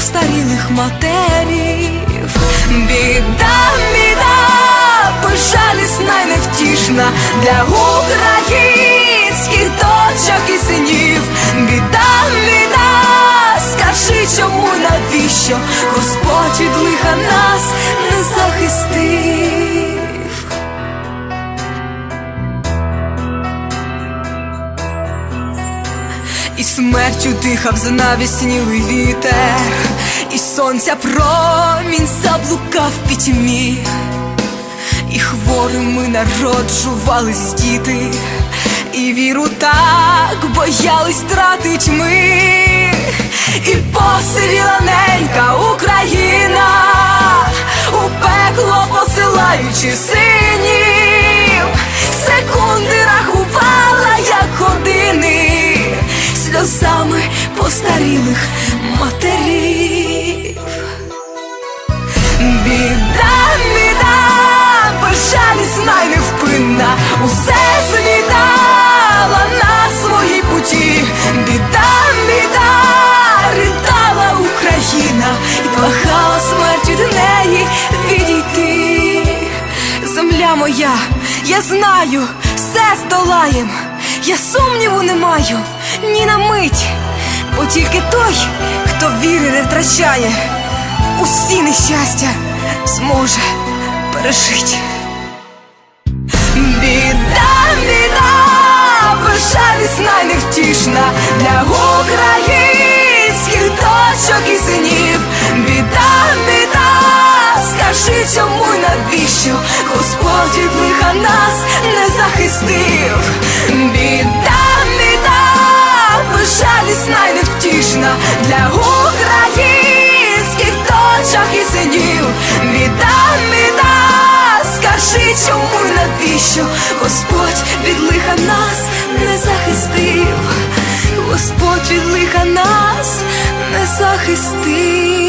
постарілих матерів. Біда, біда, безжалісна й невтішна для українських дочок і синів. Біда, біда, скажи, чому навіщо Господь від лиха нас смертю дихав знавіснілий вітер, і сонця промінь заблукав пітьмі, і хворими народжувались діти, і віру так боялись тратить ми, і посивіла ненька Україна, у пекло посилаючи синів, постарілих матерів. Біда, біда, безжалісна й невпинна, усе злітала на своїй путі. Біда, біда, ридала Україна і плахала смерть від неї відійти. Земля моя, я знаю, все здолаєм, я сумніву не маю ні на мить, бо тільки той, хто віри не втрачає, усі нещастя зможе пережити. Біда, біда, й невтішна для українських дочок і синів. Біда, біда, скажи, чому й навіщо Господь від лиха нас не захистив. Навіщо Господь від лиха нас не захистив, Господь від лиха нас не захистив.